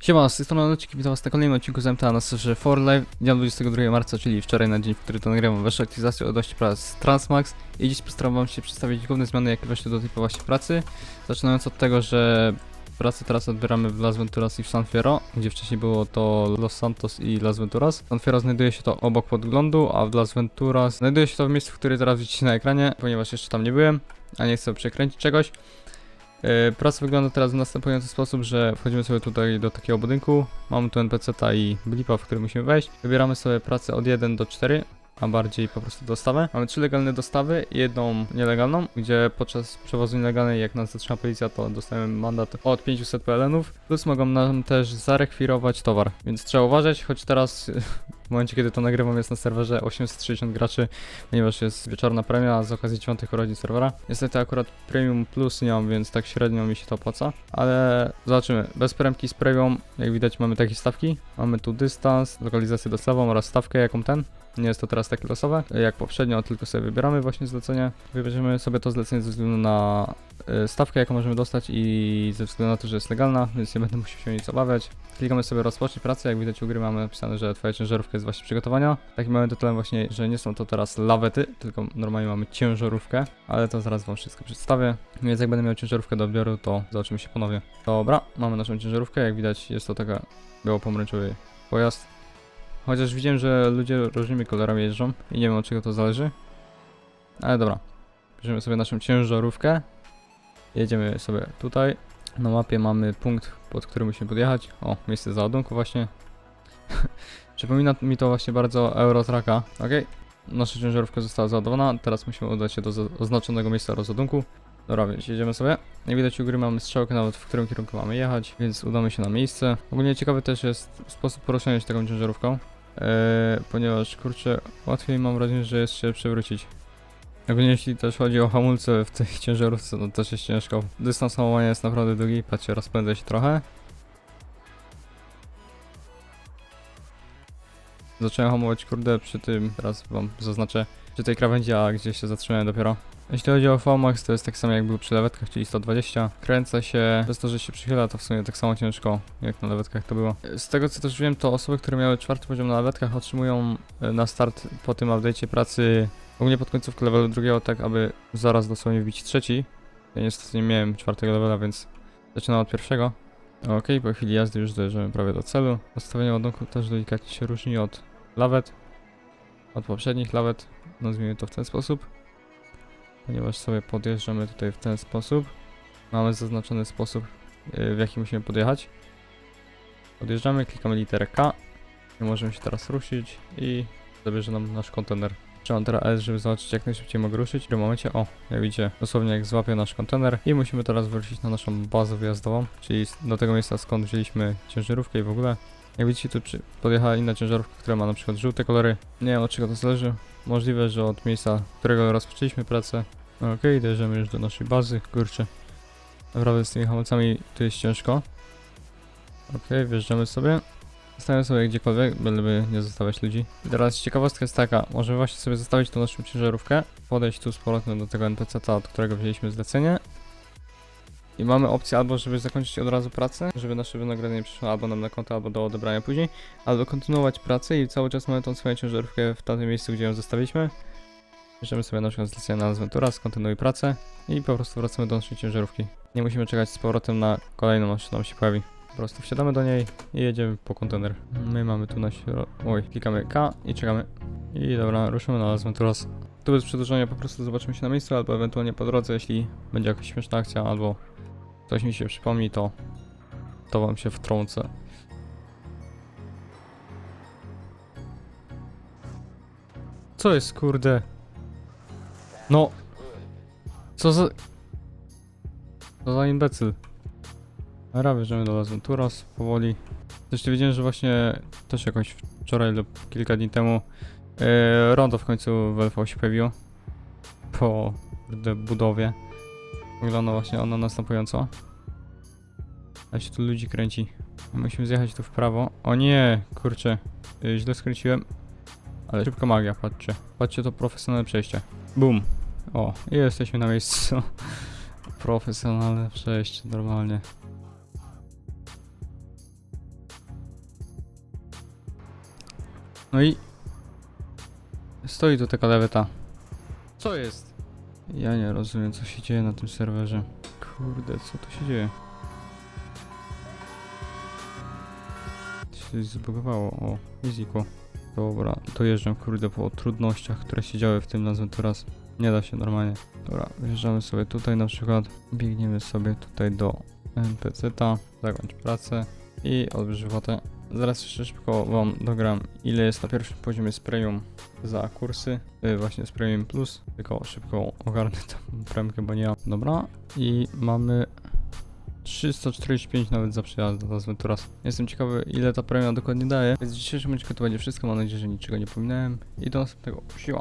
Siema, z tej strony Lucik, witam was na kolejnym odcinku z MTA na serwerze For Life. Dnia 22 marca, czyli wczoraj na dzień, w który to nagrywam, weszła aktywizacja odnośnie prac Transmax i dziś postaram wam się przedstawić główne zmiany, jakie weszły do tej właśnie pracy. Zaczynając od tego, że pracę teraz odbieramy w Las Venturas i w San Fierro, gdzie wcześniej było to Los Santos i Las Venturas. San Fierro znajduje się to obok podglądu, a w Las Venturas znajduje się to w miejscu, które teraz widzicie na ekranie, ponieważ jeszcze tam nie byłem, a nie chcę przekręcić czegoś. Yy, Praca wygląda teraz w następujący sposób, że wchodzimy sobie tutaj do takiego budynku, mamy tu NPC-ta i blipa, w który musimy wejść. Wybieramy sobie pracę od 1 do 4, a bardziej po prostu dostawę. Mamy trzy legalne dostawy i jedną nielegalną, gdzie podczas przewozu nielegalnej, jak nas zatrzyma policja, to dostajemy mandat od 500 PLN-ów, plus mogą nam też zarekwirować towar, więc trzeba uważać, choć teraz w momencie, kiedy to nagrywam jest na serwerze 860 graczy, ponieważ jest wieczorna premia z okazji 9 urodzin serwera. Niestety akurat Premium Plus nie mam, więc tak średnio mi się to opłaca, ale zobaczymy. Bez premki z premium, jak widać mamy takie stawki. Mamy tu dystans, lokalizację dostawą oraz stawkę jaką ten. Nie jest to teraz takie losowe, jak poprzednio, tylko sobie wybieramy właśnie zlecenie. Wybierzemy sobie to zlecenie ze względu na y, stawkę, jaką możemy dostać i ze względu na to, że jest legalna, więc nie będę musiał się nic obawiać. Klikamy sobie rozpocznij pracę, jak widać u gry mamy napisane, że twoja ciężarówka jest właśnie przygotowania. Takim małym tytułem właśnie, że nie są to teraz lawety, tylko normalnie mamy ciężarówkę, ale to zaraz wam wszystko przedstawię. Więc jak będę miał ciężarówkę do odbioru, to zobaczymy się ponownie. Dobra, mamy naszą ciężarówkę, jak widać jest to taka biało-pomarańczowy pojazd. Chociaż widziałem, że ludzie różnymi kolorami jeżdżą i nie wiem od czego to zależy. Ale dobra. Bierzemy sobie naszą ciężarówkę. Jedziemy sobie tutaj. Na mapie mamy punkt, pod który musimy podjechać. O, miejsce załadunku właśnie. Przypomina mi to właśnie bardzo Eurotraka. Ok. Nasza ciężarówka została załadowana. Teraz musimy udać się do oznaczonego miejsca rozładunku. Dobra, więc jedziemy sobie. Jak widać u góry mamy strzałkę nawet w którym kierunku mamy jechać, więc udamy się na miejsce. Ogólnie ciekawy też jest sposób poruszania się taką ciężarówką, ponieważ kurczę, łatwiej mam wrażenie, że jest się przewrócić. Ogólnie jeśli też chodzi o hamulce w tej ciężarówce, no też jest ciężko. Dystans hamowania jest naprawdę długi, patrzcie, rozpędzę się trochę. Zacząłem hamować kurde przy tym, teraz wam zaznaczę, przy tej krawędzi, a gdzieś się zatrzymałem dopiero. Jeśli chodzi o VMAX, to jest tak samo jak był przy lewetkach, czyli 120. Kręca się, bez to, że się przychyla, to w sumie tak samo ciężko, jak na lewetkach to było. Z tego co też wiem, to osoby, które miały czwarty poziom na lewetkach otrzymują e, na start po tym update'cie pracy ogólnie pod końcówkę levelu drugiego, tak aby zaraz dosłownie wbić trzeci. Ja niestety nie miałem czwartego levela, więc zaczynam od pierwszego. Ok, po chwili jazdy już dojeżdżamy prawie do celu. Nastawienie ładunku też delikatnie się różni od lawet, od poprzednich lawet, nazwijmy to w ten sposób ponieważ sobie podjeżdżamy tutaj w ten sposób. Mamy zaznaczony sposób, yy, w jaki musimy podjechać. Podjeżdżamy, klikamy literę K i możemy się teraz ruszyć i zabierze nam nasz kontener. Trzymam teraz S, żeby zobaczyć jak najszybciej mogę ruszyć. W tym momencie, o, jak widzicie, dosłownie jak złapię nasz kontener i musimy teraz wrócić na naszą bazę wyjazdową, czyli do tego miejsca skąd wzięliśmy ciężarówkę i w ogóle. Jak widzicie, tu podjechała inna ciężarówka, która ma na przykład żółte kolory. Nie wiem od czego to zależy. Możliwe, że od miejsca, którego rozpoczęliśmy pracę. Okej, okay, już do naszej bazy. Kurczę. Naprawdę z tymi hamulcami to jest ciężko. Okej, wjeżdżamy sobie. Zostawiamy sobie gdziekolwiek, byleby nie zostawiać ludzi. Teraz ciekawostka jest taka, możemy właśnie sobie zostawić tą naszą ciężarówkę, podejść tu z powrotem do tego NPC-ta, od którego wzięliśmy zlecenie. I mamy opcję albo, żeby zakończyć od razu pracę, żeby nasze wynagrodzenie przyszło albo nam na konto, albo do odebrania później, albo kontynuować pracę i cały czas mamy tą swoją ciężarówkę w tamtym miejscu, gdzie ją zostawiliśmy. Bierzemy sobie naszą zlecenie na Ventura, skontynuuj pracę i po prostu wracamy do naszej ciężarówki. Nie musimy czekać z powrotem na kolejną, aż nam się pojawi. Po prostu wsiadamy do niej i jedziemy po kontener. My mamy tu na śro... Oj, klikamy K i czekamy. I dobra, ruszymy na Las Venturas. Tu bez przedłużenia po prostu zobaczymy się na miejscu, albo ewentualnie po drodze, jeśli będzie jakaś śmieszna akcja, albo coś mi się przypomni, to to wam się wtrącę. Co jest kurde? No. Co za... Co za imbecyl. Dobra, bierzemy do Las Venturas powoli. Zresztą wiedziałem, że właśnie też jakoś wczoraj lub kilka dni temu yy, rondo w końcu w LV się pojawiło. Po budowie. Wygląda właśnie ona następująco. Ale się tu ludzi kręci. Musimy zjechać tu w prawo. O nie, kurczę, y, źle skręciłem. Ale szybka magia, patrzcie. Patrzcie to profesjonalne przejście. Boom. O, i jesteśmy na miejscu. profesjonalne przejście, normalnie. No i... Stoi tu taka leweta. Co jest? Ja nie rozumiem, co się dzieje na tym serwerze. Kurde, co tu się dzieje? Coś zbugowało. O, fiziko. Dobra, dojeżdżam kurde po trudnościach, które się działy w tym nazwę teraz. Nie da się normalnie. Dobra, wjeżdżamy sobie tutaj na przykład. Biegniemy sobie tutaj do NPC-ta, zakończ pracę i odbierz wypłatę. Zaraz jeszcze szybko wam dogram ile jest na pierwszym poziomie sprayu za kursy. Yy, właśnie z Plus. Tylko szybko ogarnę tam premkę, bo nie mam. Dobra. I mamy 345 nawet za przejazd do Venturas. Jestem ciekawy ile ta premia dokładnie daje. Więc w dzisiejszym odcinku to będzie wszystko. Mam nadzieję, że niczego nie pominąłem. I do następnego. Siła.